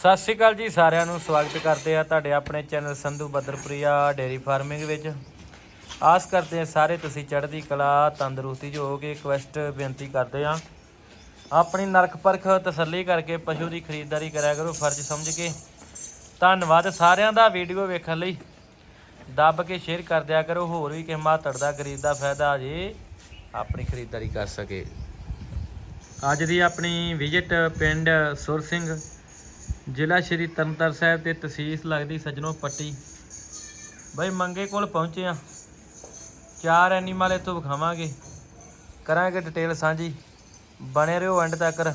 ਸਤਿ ਸ਼੍ਰੀ ਅਕਾਲ ਜੀ, ਸਾਰਿਆਂ ਨੂੰ ਸਵਾਗਤ ਕਰਦੇ ਆ ਤੁਹਾਡੇ ਆਪਣੇ channel Sandhu Badarpuria dairy farming ਵਿੱਚ। ਆਸ ਕਰਦੇ ਹਾਂ ਸਾਰੇ ਤੁਸੀਂ ਚੜ੍ਹਦੀ ਕਲਾ, ਤੰਦਰੁਸਤੀ 'ਚ ਹੋਗੇ ਰਿਕਵੈਸਟ ਬੇਨਤੀ ਕਰਦੇ ਆ ਆਪਣੀ ਨਰਕ ਪਰਖ ਤਸੱਲੀ ਕਰਕੇ ਪਸ਼ੂ ਦੀ ਖਰੀਦਦਾਰੀ ਕਰਿਆ ਕਰੋ, ਫਰਜ਼ ਸਮਝ ਕੇ। ਧੰਨਵਾਦ ਸਾਰਿਆਂ ਦਾ ਵੀਡੀਓ ਵੇਖਣ ਲਈ। ਦੱਬ ਕੇ ਸ਼ੇਅਰ ਕਰ ਦਿਆ ਕਰੋ, ਹੋਰ ਵੀ ਕਿਸੇ ਮਾਤੜ ਦਾ, ਗਰੀਬ ਦਾ ਫਾਇਦਾ ਆ ਜੇ ਆਪਣੀ ਖਰੀਦਦਾਰੀ ਕਰ ਸਕੇ। ਅੱਜ ਦੀ ਆਪਣੀ ਵਿਜ਼ਿਟ ਪਿੰਡ ਸੁਰ ਸਿੰਘ ਜ਼ਿਲ੍ਹਾ ਸ਼੍ਰੀ ਤਰਨਤਾਰਨ ਸਾਹਿਬ ਤੇ ਤਹਿਸੀਲ ਲੱਗਦੀ ਸਜਣੋ ਪੱਟੀ। ਬਾਈ, ਮੰਗੇ ਕੋਲ ਪਹੁੰਚੇ ਆ ਚਾਰ ਐਨੀਮਲ ਇੱਥੋਂ ਵਿਖਾਵਾਂਗੇ। ਕਰਾਂਗੇ ਡਿਟੇਲ ਸਾਂਝੀ। ਬਣੇ ਰਹੋ ਐਂਡ ਤੱਕ।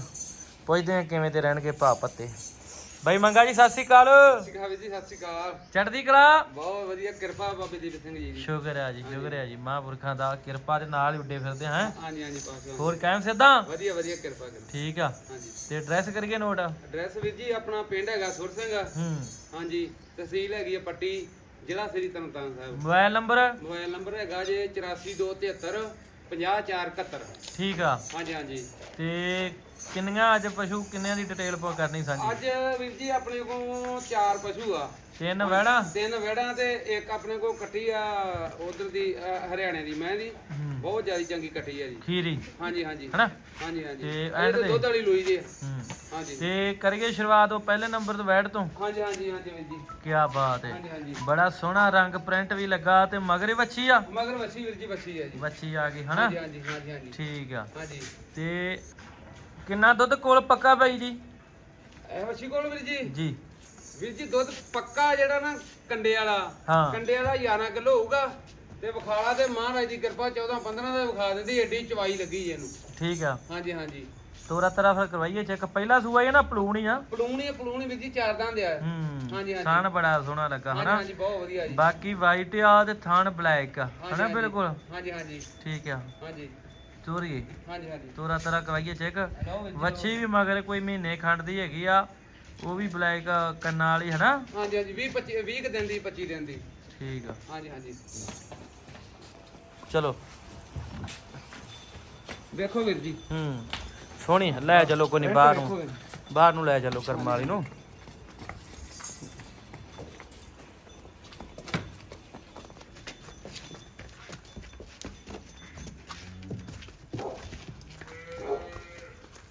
ਪੁੱਛਦੇ ਆ ਕਿਵੇਂ ਤੇ ਰਹਿਣਗੇ ਭਾ ਪੱਤੇ ਬਈ ਮੰਗਾ ਜੀ ਸਤਿ ਸ਼੍ਰੀ ਅਕਾਲ। ਸਤਿ ਸ਼੍ਰੀ ਅਕਾਲ ਵੀਰ ਜੀ ਸਤਿ ਸ਼੍ਰੀ ਅਕਾਲ। ਚੜ੍ਹਦੀ ਕਲਾ? ਬਹੁਤ ਵਧੀਆ ਕਿਰਪਾ ਬਾਬੇ ਦੀਪ ਸਿੰਘ ਜੀ ਦੀ। ਸ਼ੁਕਰ ਹੈ ਜੀ ਸ਼ੁਕਰ ਹੈ ਜੀ ਮਹਾਂਪੁਰਖਾਂ ਦਾ ਕਿਰਪਾ ਦੇ ਨਾਲ ਹੀ ਉੱਡੇ ਫਿਰਦੇ ਹਾਂ? ਹਾਂਜੀ ਹਾਂਜੀ ਪਾਸ ਹੋਰ ਕਾਇਮ ਸਿੱਧਾ? ਵਧੀਆ ਵਧੀਆ ਕਿਰਪਾ ਕਰ। ਠੀਕ ਆ। ਹਾਂਜੀ। ਤੇ ਐਡਰੈਸ ਕਰੀਏ ਨੋਟ ਐਡਰੈਸ ਵੀਰ ਜੀ ਆਪਣਾ ਪਿੰਡ ਹੈਗਾ ਸੁਰ ਸਿੰਘ। ਹੂੰ। ਹਾਂਜੀ ਤਹਿਸੀਲ ਹੈਗੀ ਹੈ ਪੱਟੀ ਜ਼ਿਲ੍ਹਾ Sri Tarn Taran Sahib. Mobile number? Mobile number ਹੈਗਾ ਜੇ 84273 50471 ਠੀਕ ਆ। ਹਾਂਜੀ ਹਾਂਜੀ। ਤੇ ਕਿੰਨੀਆਂ ਅੱਜ ਪਸ਼ੂ ਕਿੰਨਿਆਂ ਦੀ ਡਿਟੇਲ ਪਾ ਕਰਨੀ ਸਾਂਝੀ? ਅੱਜ ਵੀਰ ਜੀ ਆਪਣੇ ਕੋਲ ਚਾਰ ਪਸ਼ੂ ਆ। ਤਿੰਨ ਵਹਿਣਾ ਤਿੰਨ ਵੜਾਂ ਤੇ ਇੱਕ ਆਪਣੇ ਕੋਲ ਕੱਟੀ ਆ ਉਧਰ ਦੀ ਅ, ਹਰਿਆਣੇ ਦੀ ਮੈਂ ਦੀ। ਬਹੁਤ ਜ਼ਿਆਦਾ ਚੰਗੀ ਕੱਟੀ ਆ ਜੀ। ਖੀਰੀ। ਹਾਂਜੀ ਹਾਂਜੀ। ਹਨਾ? ਹਾਂਜੀ ਹਾਂਜੀ। ਤੇ ਇਹ end ਤਾਂ ਤੇ? ਦੁੱਧ ਵਾਲੀ ਲੋਈ ਜੀ। ਹੂੰ। ਹਾਂਜੀ। ਤੇ ਕਰੀਏ ਸ਼ੁਰੂਆਤ ਉਹ ਪਹਿਲੇ ਨੰਬਰ ਤੋਂ ਵੈੜ ਤੋਂ? ਹਾਂਜੀ ਹਾਂਜੀ ਹਾਂਜੀ ਵੀਰ ਜੀ। ਕੀ ਬਾਤ ਹੈ। ਹਾਂਜੀ ਹਾਂਜੀ। ਬੜਾ ਸੋਹਣਾ ਰੰਗ ਪ੍ਰਿੰਟ ਵੀ ਲੱਗਾ ਤੇ ਮਗਰੇ ਵੱਛੀ ਆ? ਮਗਰ ਵੱਛੀ ਵੀਰ ਜੀ ਵੱਛੀ ਹੈ ਜੀ। ਵੱਛੀ ਆ ਗਈ ਹਨਾ? ਹਾਂਜੀ ਹਾਂਜੀ ਹਾਂਜੀ ਹਾਂਜੀ। ਠੀਕ ਆ। ਹਾਂਜੀ। ਤੇ ਕਿੰਨਾ ਦੁੱਧ ਕੋਲ ਪੱਕਾ ਬਾਈ ਜੀ? ਇਹ ਵੱਛੀ ਕੋਲ ਵੀਰ ਜੀ? ਜੀ। ਵੀਰ ਜੀ ਦੁੱਧ ਪੱਕਾ ਜਿਹੜਾ ਨਾ ਕੰਡੇ ਵਾਲਾ ਹਾਂ। ਕੰਡੇ ਵਾਲਾ 11 ਕਿਲੋ ਹੋਊਗਾ ਤੇ ਵਿਖਾਲਾ ਤੇ ਮਹਾਰਾਜ ਦੀ ਕਿਰਪਾ 14 15 ਦਾ ਵਿਖਾ ਦਿੰਦੀ ਏਡੀ ਚਵਾਈ ਲੱਗੀ ਜੀ ਇਹਨੂੰ। ਠੀਕ ਆ। ਹਾਂਜੀ ਹਾਂਜੀ। ਤੋਰਾ ਤਰਾ ਫਿਰ ਕਰਵਾਈਏ ਚੈੱਕ। ਪਹਿਲਾ ਸੂਆ ਇਹ ਨਾ ਪਲੂਣੀ ਆ? ਪਲੂਣੀ ਪਲੂਣੀ ਵੀਰ ਜੀ ਚਾਰ ਦੰਦ ਆ। ਹੂੰ ਹਾਂਜੀ ਹਾਂਜੀ। ਥਣ ਬੜਾ ਸੋਹਣਾ ਲੱਗਾ ਹਾਂਜੀ ਹਨਾ? ਹਾਂਜੀ ਬਹੁਤ ਵਧੀਆ ਜੀ। ਬਾਕੀ ਵਾਈਟ ਆ ਤੇ ਥਣ ਬਲੈਕ ਆ ਹਨਾ। ਬਿਲਕੁਲ? ਹਾਂਜੀ ਹਾਂਜੀ। ਠੀਕ ਆ। ਹਾਂਜੀ। ਚੋਰੀਏ ਹਾਂਜੀ ਹਾਂਜੀ। ਤੋਰਾ ਤਰਾ ਕਰਵਾਈਏ ਚੈੱਕ। ਵੱਛੀ ਵੀ ਮਗਰ ਕੋਈ ਮਹੀਨੇ ਖੰਡ ਦੀ ਹੈਗੀ ਆ। ਉਹ ਵੀ ਬਲੈਕ ਕੰਨਾਂ ਵਾਲੀ ਹਨਾ? ਹਾਂਜੀ ਹਾਂਜੀ 20 25 20 ਕੁ ਦਿਨ ਦੀ 25 ਦਿਨ ਦੀ। ਠੀਕ ਆ। ਹਾਂਜੀ ਹਾਂਜੀ। ਚਲੋ। ਵੇਖੋ ਵੀਰ ਜੀ। ਹੂੰ। ਸੋਹਣੀ ਆ, ਲੈ ਚਲੋ ਕੋਈ ਨਹੀਂ ਬਾਹਰ ਨੂੰ। ਬਾਹਰ ਨੂੰ ਲੈ ਚਲੋ ਕਰਮ ਵਾਲੀ ਨੂੰ।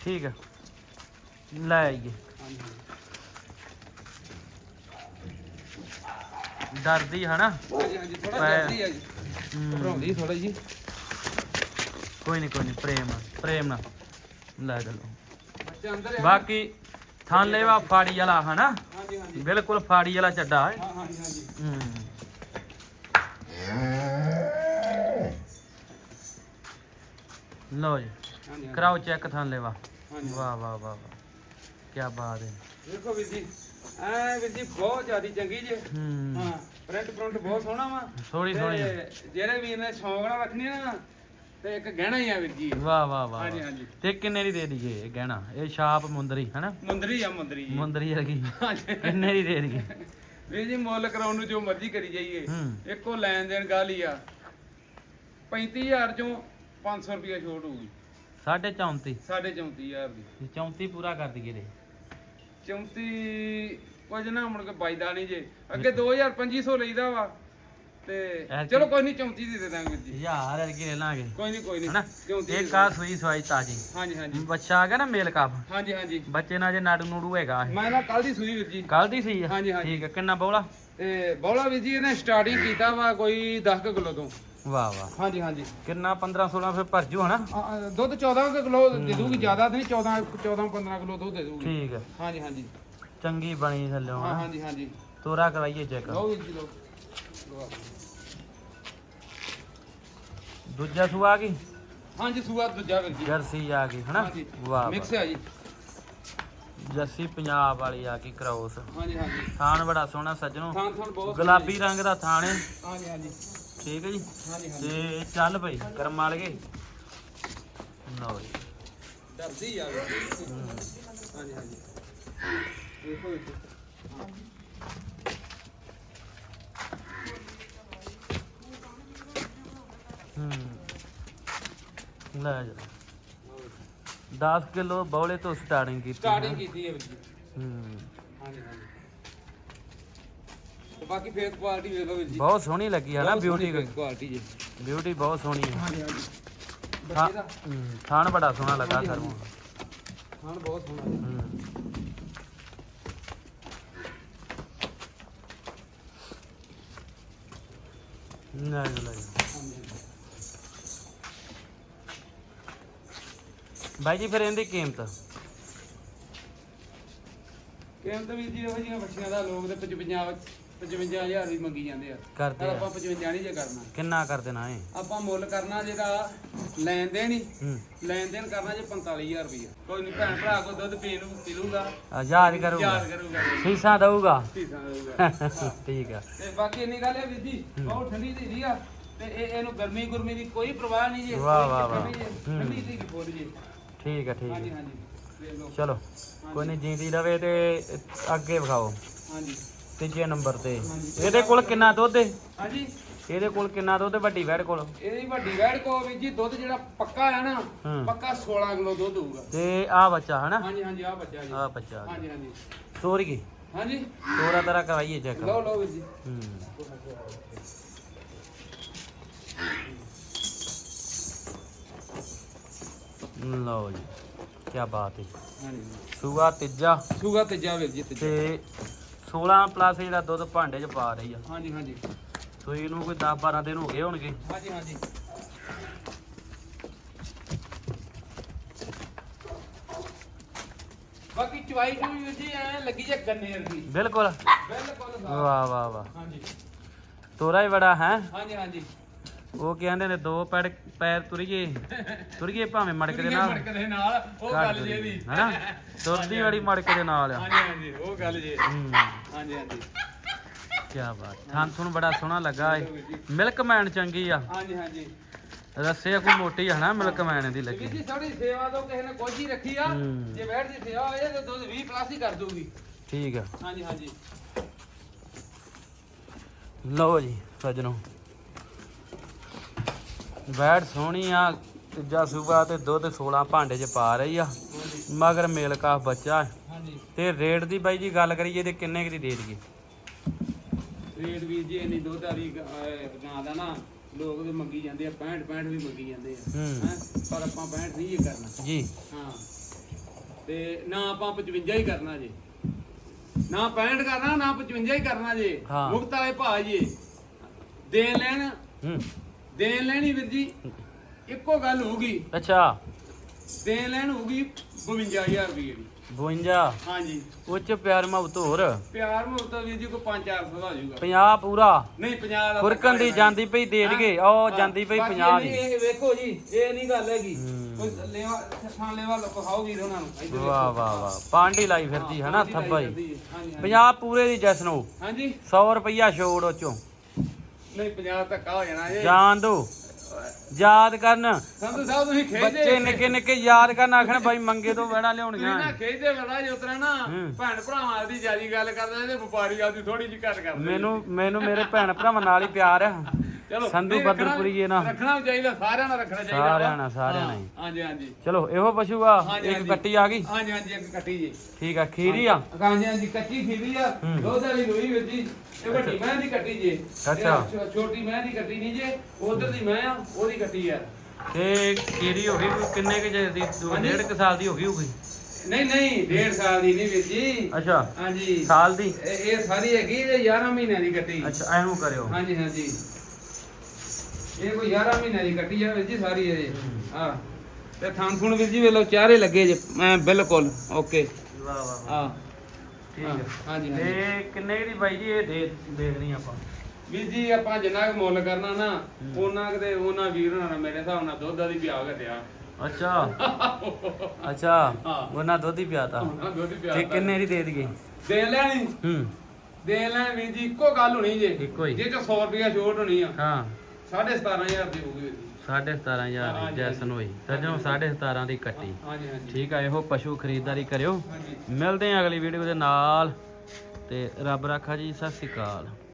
ਠੀਕ ਆ। ਲੈ ਆਈਏ। ਡਰਦੀ ਹਨਾ? ਹਾਂਜੀ ਹਾਂਜੀ ਥੋੜਾ ਪੈ- ਜਲਦੀ ਆ ਜੀ। ਥੋੜਾ ਕੋਈ ਨਹੀਂ ਕੋਈ ਨਹੀਂ ਪ੍ਰੇਮ ਨਾਲ ਪ੍ਰੇਮ ਨਾਲ। ਲੈ ਚਲੋ। ਬੱਚਾ ਅੰਦਰ ਆ। ਬਾਕੀ ਥਾਂ ਲੈਵਾ ਫਾੜੀ ਵਾਲਾ ਹਨਾ? ਹਾਂਜੀ ਹਾਂਜੀ। ਬਿਲਕੁਲ ਫਾੜੀ ਵਾਲਾ ਚੱਡਾ ਹੈ ਹਾਂ ਹਾਂਜੀ ਹਾਂਜੀ। ਹੂੰ। ਲਓ ਜੀ। ਹਾਂਜੀ ਹਾਂਜੀ। ਕਰਾਓ ਚੈੱਕ ਥਾਂ ਲੈਵਾ ਹਾਂਜੀ। ਵਾਹ ਵਾਹ ਵਾਹ ਵਾਹ। ਕੀ ਬਾਤ ਹੈ। ਵੇਖੋ ਵੀਰ ਜੀ ਐ ਵੀਰ ਜੀ ਬਹੁਤ ਜ਼ਿਆਦੀ ਚੰਗੀ ਜੇ। ਹੂੰ। ਹਾਂ ਪ੍ਰਿੰਟ ਪ੍ਰਿੰਟ ਬਹੁਤ ਸੋਹਣਾ ਵਾ। ਥੋੜੀ ਥੋੜੀ ਤੇ ਜਿਹੜੇ ਵੀਰ ਨੇ ਸ਼ੌਂਕ ਨਾਲ ਰੱਖਣੀ ਆ ਨਾ ਤੇ ਇੱਕ ਗਹਿਣਾ ਹੀ ਆ ਵੀਰ ਜੀ। ਵਾਹ ਵਾਹ ਵਾਹ ਹਾਂਜੀ। ਹਾਂਜੀ। ਤੇ ਕਿੰਨੇ ਦੀ ਦੇ ਦਈਏ ਇਹ ਗਹਿਣਾ? ਇਹ ਛਾਪ ਮੁੰਦਰੀ ਹਨਾ? ਮੁੰਦਰੀ ਆ ਮੁੰਦਰੀ ਜੀ। ਮੁੰਦਰੀ ਵਰਗੀ ਹਾਂਜੀ। ਕਿੰਨੇ ਦੀ ਦੇ ਦਈਏ? ਵੀਰ ਜੀ ਮੁੱਲ ਕਰਾਉਣ ਨੂੰ ਜੋ ਮਰਜ਼ੀ ਕਰੀ ਜਾਈਏ। ਹੂੰ। ਇੱਕੋ ਲੈਣ ਦੇਣ ਗੱਲ ਹੀ ਆ। 35000 ਚੋਂ 500 ਰੁਪਇਆ ਛੋਟ ਹੋਊਗੀ। ਸਾਢੇ 34 ਸਾਢੇ 34000 ਦੀ। 34 ਪੂਰਾ ਕਰ ਦਈਏ ਦੇ 34 ਕੁਝ ਨਾ ਮੁੜ ਕੇ ਬਚਦਾ ਨਹੀਂ ਜੇ। ਅੱਗੇ 2500 ਲਈਦਾ ਵਾ। ਤੇ ਐਤਕੀ- ਚਲੋ ਕੋਈ ਨਹੀਂ 34 ਦੀ ਦੇ ਦਾਂਗੇ ਵੀਰ ਜੀ। ਹਜ਼ਾਰ ਅਰਗੇ ਲੈ ਲਾਂਗੇ। ਕੋਈ ਨਹੀਂ ਕੋਈ ਹਨਾ? ਨਹੀਂ 34 ਇੱਕ ਆ ਸੂਈ ਸਵਾਈ ਤਾਜੀ। ਹਾਂਜੀ ਹਾਂਜੀ। ਬੱਚਾ ਆ ਗਿਆ ਨਾ ਮੇਲ ਕਾਪ ਹਾਂਜੀ ਹਾਂਜੀ। ਬੱਚੇ ਨਾਲ ਜੇ ਨਾੜੂ ਨੂੜੂ ਹੈਗਾ ਮੈਂ ਨਾ ਕੱਲ ਦੀ ਸੂਈ ਵੀਰ ਜੀ। ਕੱਲ ਦੀ ਸੀ ਹਾਂਜੀ, ਹਾਂਜੀ। ਠੀਕ ਹੈ ਕਿੰਨਾ ਬੋਲਾ? ਤੇ ਬੌਲਾ ਵੀਰ ਜੀ ਇਹਨੇ ਸਟਾਰਟਿੰਗ ਕੀਤਾ ਵਾ ਕੋਈ 10 ਕਿਲੋ ਤੋਂ। ਵਾਹ ਵਾਹ। ਹਾਂਜੀ ਹਾਂਜੀ। ਕਿੰਨਾ 15 16 ਫਿਰ ਭਰ ਜੂ ਹਨਾ? ਆ, ਆ, ਦੁੱਧ 14 ਕੁ ਕਿਲੋ ਦੇ ਦੂਗੀ ਜ਼ਿਆਦਾ ਤੇ ਨਹੀਂ 14 14 15 ਕਿਲੋ ਦੁੱਧ ਦੇ ਦੂਗੀ ਠੀਕ ਹੈ। ਹਾਂਜੀ ਹਾਂਜੀ। ਚੰਗੀ ਬਣੀ ਥੱਲੇ ਹਾਂ ਹਾਂਜੀ ਹਾਂਜੀ। ਤੋਰਾ ਕਰਾਈਏ ਚੈੱਕ। ਲਓ ਵੀਰ ਜੀ ਲਓ। ਲਓ। ਦੂਜਾ ਸੂਆ ਆ ਗਈ? ਹਾਂਜੀ ਸੂਆ ਦੂਜਾ ਵੀਰ ਜੀ। ਜਰਸੀ ਆ ਗਈ ਹਨਾ? ਹਾਂਜੀ। ਵਾਹ ਮਿਕਸ ਵਾਹ। ਹੈ ਜੀ। ਜਰਸੀ ਪੰਜਾਬ ਵਾਲੀ ਆ ਗਈ ਕ੍ਰੋਸ ਹਾਂਜੀ ਹਾਂਜੀ। ਥਾਣ ਬੜਾ ਸੋਹਣਾ ਸੱਜਣੋ। ਥਾਂ ਥਾਂ ਬਹੁਤ ਗੁਲਾਬੀ ਰੰਗ ਦਾ ਥਾਣ ਹੈ ਹਾਂਜੀ ਹਾਂਜੀ। ਠੀਕ ਹੈ ਜੀ? ਹਾਂਜੀ ਹਾਂਜੀ। ਤੇ ਚੱਲ ਭਾਈ ਕਰਮ ਵਾਲਗੇ ਲਓ ਜੀ। ਡਰਦੀ ਆ ਜੀ। ਹਾਂਜੀ ਹਾਂਜੀ। ਦੇਖੋ ਜੀ। ਹੂੰ। ਲੈ ਜਾ। 10 ਕਿਲੋ ਬੌਲੇ ਤੋਂ ਸਟਾਰਟਿੰਗ ਕੀਤੀ ਸਟਾਰਟਿੰਗ ਕੀਤੀ ਹੈ ਵੀਰ ਜੀ। ਹੂੰ। ਹਾਂਜੀ ਹਾਂਜੀ। ਤੇ ਬਾਕੀ ਫੇਸ ਕੁਆਲਿਟੀ ਵੇਖ ਲਓ ਵੀਰ ਜੀ। ਬਹੁਤ ਸੋਹਣੀ ਲੱਗੀ ਹੈ ਨਾ ਬਿਊਟੀ ਕੁਆਲਿਟੀ ਜੀ। ਬਿਊਟੀ ਬਹੁਤ ਸੋਹਣੀ ਹੈ ਹਾਂਜੀ ਹਾਂਜੀ। ਥਾਂ ਬੱਚੇ ਦਾ? ਹੂੰ, ਥਾਣ ਬੜਾ ਸੋਹਣਾ ਲੱਗਾ ਸਰੋਂ ਖਾਣ ਬਹੁਤ ਸੋਹਣਾ ਜੀ ਹੂੰ। ਨਾ ਨਾ ਹਾਂਜੀ ਬਾਈ ਜੀ ਫਿਰ ਇਹਦੀ ਕੀਮਤ? ਕੀਮਤ ਵੀਰ ਜੀ ਇਹੋ ਜਿਹੀਆਂ ਬੱਚੀਆਂ ਦਾ ਲੋਕ ਤੇ 55 55000 ਵੀ ਮੰਗੀ ਜਾਂਦੇ ਆ। ਕਰਦੇ ਆ। ਆਪਾਂ 55 ਨਹੀਂ ਜੇ ਕਰਨਾ। ਕਿੰਨਾ ਕਰ ਦੇਣਾ ਏ ਆਪਾਂ ਮੁੱਲ ਕਰਨਾ ਜਿਹੜਾ ਲੈਣ ਦੇਣ ਹੀ। ਹੂੰ। ਲੈਣ ਦੇਣ ਕਰਨਾ ਜੇ 45000 ਰੁਪਇਆ ਕੋਈ ਨਹੀਂ ਭੈਣ ਭਰਾ ਕੋ ਦੁੱਧ ਪੀਣ ਨੂੰ ਪੀ ਲੂਗਾ। ਆ ਯਾਦ ਕਰੂਗਾ। ਯਾਦ ਕਰੂਗਾ। ਫੀਸਾਂ ਦਊਗਾ। ਹਾਂ। ਠੀਕ ਆ। ਤੇ ਬਾਕੀ ਇੰਨੀ ਗੱਲ ਹੈ ਵੀਰ ਜੀ ਬਹੁਤ ਠੰਡੀ ਦੀ ਆ। ਤੇ ਇਹ ਇਹਨੂੰ ਗਰਮੀ ਗੁਰਮੀ ਦੀ ਕੋਈ ਪਰਵਾਹ ਨਹੀਂ ਜੀ। ਵਾਹ, ਵਾਹ, ਵਾਹ। ਠੰਡੀ ਦੀ ਫੁੱਲ ਜੀ। ਠੀਕ ਆ ਠੀਕ ਹਾਂਜੀ ਹਾਂਜੀ। ਲਓ। ਚਲੋ ਕੋਈ ਨਹੀਂ ਜੀਂਦੀ ਰਵੇ ਤੇ ਅੱਗੇ ਵਿਖਾਓ। ਹਾਂਜੀ। ਤੀਜੇ ਨੰਬਰ ਤੇ। ਇਹਦੇ ਕੋਲ ਕਿੰਨਾ ਦੁੱਧ ਏ? ਹਾਂਜੀ। ਇਹਦੇ ਕੋਲ ਕਿੰਨਾ ਦੁੱਧ ਵੱਡੀ ਵੈੜ ਕੋਲ। ਇਹਦੀ ਵੱਡੀ ਵੈੜ ਕੋ ਵੀਰ ਜੀ ਦੁੱਧ ਜਿਹੜਾ ਪੱਕਾ ਆ ਨਾ ਹੂੰ। ਪੱਕਾ 16 ਕਿਲੋ ਦੁੱਧ ਹੋਊਗਾ। ਤੇ ਆ ਬੱਚਾ ਹਨਾ? ਹਾਂਜੀ ਹਾਂਜੀ ਆ ਬੱਚਾ ਜੀ। ਆ ਬੱਚਾ। ਹਾਂਜੀ ਹਾਂਜੀ। ਤੋਰੀ ਹਾਂਜੀ। ਤੋਰਾ ਤਰਾ ਕਰਵਾਈਏ ਚੈੱਕ। ਲਓ ਲਓ ਵੀਰ ਜੀ। ਹੂੰ। ਲਓ ਜੀ ਕੀ ਬਾਤ ਹੈ ਸੂਆ ਤੀਜਾ। ਸੂਗਾ ਤੇ ਜਾ ਵੀਰ ਜੀ ਤੇ ਤੇ 16 ਪਲੱਸ ਜਿਹੜਾ ਦੁੱਧ ਭਾਂਡੇ 'ਚ ਪਾ ਰਹੀ ਆ। ਹਾਂਜੀ ਹਾਂਜੀ। ਸੂਈ ਨੂੰ ਕੋਈ 10 12 ਦਿਨ ਹੋ ਗਏ ਹੋਣਗੇ। ਹਾਂਜੀ ਹਾਂਜੀ। ਬਾਕੀ ਚਵਾਈ ਚੁਈ ਵੀਰ ਜੀ ਐ ਲੱਗੀ ਜੇ ਗੰਨੇ ਵਰਗੀ ਬਿਲਕੁਲ। ਬਿਲਕੁਲ। ਵਾਹ ਵਾਹ ਵਾਹ। ਹਾਂਜੀ। ਤੋਰਾ ਹੀ ਬੜਾ ਹੈ? ਹਾਂਜੀ ਹਾਂਜੀ। ਉਹ ਕਹਿੰਦੇ ਨੇ ਦੋ ਪੈਰ ਪੈਰ ਤੁਰੀਏ। ਤੁਰੀਏ ਭਾਵੇਂ ਮੜਕ ਦੇ ਨਾਲ। ਮੜਕ ਦੇ ਨਾਲ ਉਹ ਗੱਲ ਜੇ ਦੀ ਹਨਾ? ਤੁਰਦੀ ਵਾਲੀ ਮੜਕ ਦੇ ਨਾਲ ਆ। ਹਾਂਜੀ ਹਾਂਜੀ ਉਹ ਗੱਲ ਜੇ। ਹਾਂਜੀ ਹਾਂਜੀ। ਕੀ ਬਾਤ। ਥਾਂ ਤੁਹਾਨੂੰ ਬੜਾ ਸੋਹਣਾ ਲੱਗਾ ਏ। ਮਿਲਕ ਮੈਨ ਚੰਗੀ ਆ। ਹਾਂਜੀ ਹਾਂਜੀ। ਰੱਸੇ ਕੋਈ ਮੋਟੀ ਹਨਾ? ਮਿਲਕ ਮੈਨ ਦੀ ਲੱਗੀ ਜੀ ਥੋੜੀ ਸੇਵਾ ਤੋਂ ਕਿਸੇ ਨੇ ਕੁਝ ਰੱਖੀ ਆ। ਜੇ ਬੈਠ ਦੀ ਸੇਵਾ ਹੋਏ ਤੇ ਦੁੱਧ 20 ਪਲੱਸ ਹੀ ਕਰ ਦੂਗੀ ਠੀਕ ਆ। ਹਾਂਜੀ ਹਾਂਜੀ। ਲਓ ਜੀ ਸੱਜਣੋ। ਬੈੜ ਸੋਹਣੀ ਆ ਤੀਜਾ ਸੂਬਾ ਤੇ ਦੁੱਧ 16 ਭਾਂਡੇ 'ਚ ਪਾ ਰਹੀ ਆ। ਮਗਰ ਮੇਲ ਕਾਫ ਬੱਚਾ। ਹਾਂਜੀ। ਤੇ ਰੇਟ ਦੀ ਬਾਈ ਜੀ ਗੱਲ ਕਰੀਏ ਤੇ ਕਿੰਨੇ ਕੁ ਦੀ ਦੇ ਦਈਏ? ਰੇਟ ਵੀਰ ਜੀ ਇੰਨੀ ਦੁੱਧ ਵਾਲੀ ਗ- ਦਾ ਨਾ ਲੋਕ ਤੇ ਮੰਗੀ ਜਾਂਦੇ ਆ 65 65 ਵੀ ਮੰਗੀ ਜਾਂਦੇ ਆ। ਹੂੰ। ਹੈਂ ਪਰ ਆਪਾਂ 65 ਨਹੀਂ ਇਹ ਕਰਨਾ। ਜੀ। ਹਾਂ। ਤੇ ਨਾ ਆਪਾਂ 55 ਹੀ ਕਰਨਾ ਜੇ। ਨਾ 65 ਕਰਨਾ ਨਾ 55 ਹੀ ਕਰਨਾ ਜੇ। ਹਾਂ। ਮੁਕਤ ਵਾਲੇ ਭਾਅ ਜੇ। ਦੇਣ ਲੈਣ। ਹੂੰ। ਦੇਣ ਲੈਣੀ ਵੀਰ ਜੀ ਇੱਕੋ ਗੱਲ ਹੋਊਗੀ। ਅੱਛਾ। ਦੇਣ ਲੈਣ ਹੋਊਗੀ 52000 ਰੁਪਏ ਦੀ। 52 ਹਾਂਜੀ। ਉੱਚ ਪਿਆਰ ਮੁਹੱਬਤ ਹੋਰ। ਪਿਆਰ ਮੁਹੱਬਤ ਵੀਰ ਜੀ ਕੋਈ 5-400 ਦਾ ਹੋ ਜਾਊਗਾ। 50 ਪੂਰਾ। ਨਹੀਂ 50 ਦਾ ਫੁਰਕਣ ਦੀ ਜਾਂਦੀ ਪਈ ਦੇ ਦਈਏ ਉਹ ਜਾਂਦੀ ਪਈ 50 ਦੀ। ਇਹ ਵੇਖੋ ਜੀ ਇਹ ਨਹੀਂ ਗੱਲ ਹੈਗੀ। ਕੋਈ ਲੈਵਾ ਥਾਂ ਲੈਵਾ ਲੋਕ ਖਾਓ ਵੀਰ ਉਹਨਾਂ ਨੂੰ। ਵਾਹ ਵਾਹ ਵਾਹ। ਪਾਂਡੀ ਲਾਈ ਫਿਰਦੀ ਹੈ ਨਾ ਹਾਂ, ਥੱਬਾ ਹੀ। ਹਾਂਜੀ ਹਾਂਜੀ। 50 ਪੂਰੇ ਦੀ ਜਸਨੋ ਹਾਂਜੀ। 100 ਰੁਪਈਆ ਛੋੜ ਉਹ ਚੋਂ। ਨਹੀਂ 50 ਧੱਕਾ ਹੋ ਜਾਣਾ ਦੋ। ਯਾਦ ਕਰਨ। ਸੰਧੂ ਸਾਹਿਬ ਤੁਸੀਂ ਖੇਡਦੇ ਬੱਚੇ ਨਿੱਕੇ ਨਿੱਕੇ ਯਾਦ ਕਰਨ ਆਖਣ ਬਾਈ ਮੰਗੇ ਤੋਂ ਤੁਸੀਂ ਲਿਆਉਣੀਆਂ। ਨਾ ਖੇਡਦੇ ਬੜਾ ਜੋ ਤਰ੍ਹਾਂ ਨਾ। ਭੈਣ ਭਰਾਵਾਂ ਦੀ ਜਿਆਦੀ ਗੱਲ ਕਰਦੇ ਤੇ ਵਪਾਰੀ ਆਦੀ ਥੋੜੀ ਜਿਹੀ ਘੱਟ ਕਰਦੇ ਮੈਨੂੰ ਮੈਨੂੰ ਮੇਰੇ ਭੈਣ ਭਰਾਵਾਂ ਨਾਲ ਹੀ ਪਿਆਰ ਆ। ਚਲੋ ਸੰਧੂ ਨਹੀਂ, ਰੱਖਣਾ- ਬੱਦਰਪੁਰੀ ਜੀ ਨਾ। ਰੱਖਣਾ ਵੀ ਚਾਹੀਦਾ ਸਾਰਿਆਂ ਨਾਲ ਰੱਖਣਾ ਚਾਹੀਦਾ ਸਾਰਿਆਂ। ਨਾਲ ਸਾਰਿਆਂ ਨਾਲ ਹਾਂ, ਹੀ। ਹਾਂਜੀ ਹਾਂਜੀ। ਚਲੋ ਇਹੋ ਪਸ਼ੂ ਆ ਹਾਂਜੀ, ਇੱਕ ਹਾਂਜੀ। ਕੱਟੀ ਆ ਗਈ। ਹਾਂਜੀ ਹਾਂਜੀ ਇੱਕ ਕੱਟੀ ਜੀ। ਠੀਕ ਆ ਖੀਰੀ ਆ। ਹਾਂਜੀ ਹਾਂਜੀ ਕੱਚੀ ਖੀਰੀ ਆ। ਹੂੰ। ਦੁੱਧ ਵਾਲੀ ਲੋਈ ਵੀਰ ਜੀ। ਇਹ ਵੱਡੀ ਮੈਂ ਦੀ ਕੱਟੀ ਜੇ। ਅੱਛਾ। ਇਹ ਛੋ- ਛੋਟੀ ਮੈਂ ਦੀ ਕੱਟੀ ਨਹੀਂ ਜੇ। ਉਧਰ ਦੀ ਮੈਂ ਆ ਉਹਦੀ ਕੱਟੀ ਆ। ਤੇ ਖੀਰੀ ਹੋ ਗਈ ਕੋਈ ਕਿੰਨੇ ਕੁ ਜੇ ਦੀ? ਦੋ- ਹਾਂਜੀ। ਡੇਢ ਕੁ ਸਾਲ ਦੀ ਹੋ ਗਈ ਹੋਊਗੀ। ਨਹੀਂ ਨਹੀਂ ਡੇਢ ਸਾਲ ਦੀ ਨਹੀਂ ਵੀਰ ਜੀ। ਅੱਛਾ। ਹਾਂਜੀ। ਸਾਲ ਦੀ? ਇਹ ਇਹ ਸਾਰੀ ਹੈਗੀ ਇਹ 11 ਮਹੀਨਿਆਂ ਦੀ ਕੱਟੀ। ਅੱਛਾ ਐਨੂੰ ਕਰਿਓ। ਹਾਂਜੀ ਹਾਂਜੀ। ਇਹ ਕੋਈ 11 ਮਹੀਨਿਆਂ ਦੀ ਕੱਟੀ ਆ ਵੀਰ ਜੀ ਸਾਰੀ ਇਹ। ਹਾਂ। ਤੇ ਥਾਂ ਥੁਣ ਵੀਰ ਜੀ ਵੇਲੋ ਚਾਰੇ ਲੱਗੇ ਜੇ ਮੈਂ ਬਿਲਕੁਲ ਓਕੇ। ਵਾਹ ਵਾਹ ਵਾਹ। ਹਾਂ। ਠੀਕ ਹਾਂ, ਹਾਂਜੀ ਹਾਂਜੀ। ਤੇ ਕਿੰਨੇ ਕੁ ਦੀ ਬਾਈ ਜੀ ਇਹ ਦੇ ਦੇਖਣੀ ਆਪਾਂ? ਵੀਰ ਜੀ ਆਪਾਂ ਜਿੰਨਾ ਕੁ ਮੁੱਲ ਕਰਨਾ ਨਾ ਉਹਨਾਂ ਕਿਤੇ ਉਹਨਾਂ ਵੀਰ ਹੋਣਾ ਨੇ ਮੇਰੇ ਹਿਸਾਬ ਨਾਲ ਦੁੱਧ ਦੀ ਪਿਆ ਘਟਿਆ। ਅੱਛਾ। ਅੱਛਾ। ਹਾਂ। ਉਹਨਾਂ ਦੁੱਧ ਹੀ ਪਿਆਤਾ। ਉਹਨਾਂ ਦੁੱਧ ਹੀ ਪਿਆ ਤੇ ਕਿੰਨੇ ਦੀ ਦੇ ਦਈਏ? ਦੇ ਲੈਣੀ। ਹੂੰ। ਦੇ ਲੈਣ ਵੀਰ ਜੀ ਇੱਕੋ ਗੱਲ ਹੋਣੀ ਜੇ। ਇੱਕੋ ਹੀ। ਜੇ ਚ 100 ਰੁਪਇਆ ਛੋਟ ਹੋਣੀ ਆ। ਹਾਂ। 17500 ਦੀ ਹੋਊਗੀ ਵੀਰ ਜੀ। ਸਾਢੇ 17000 ਹਾਂਜੀ, ਜੈਸਨ ਹੋਈ। ਸੱਜਣੋ 17.5 ਦੀ ਕੱਟੀ। ਹਾਂਜੀ ਹਾਂਜੀ। ਠੀਕ ਆ ਇਹੋ ਪਸ਼ੂ ਖਰੀਦਦਾਰੀ ਕਰਿਓ। ਹਾਂਜੀ। ਮਿਲਦੇ ਆ ਅਗਲੀ ਵੀਡੀਓ ਦੇ ਨਾਲ। ਤੇ ਰੱਬ ਰਾਖਾ ਜੀ ਸਤਿ ਸ਼੍ਰੀ ਅਕਾਲ।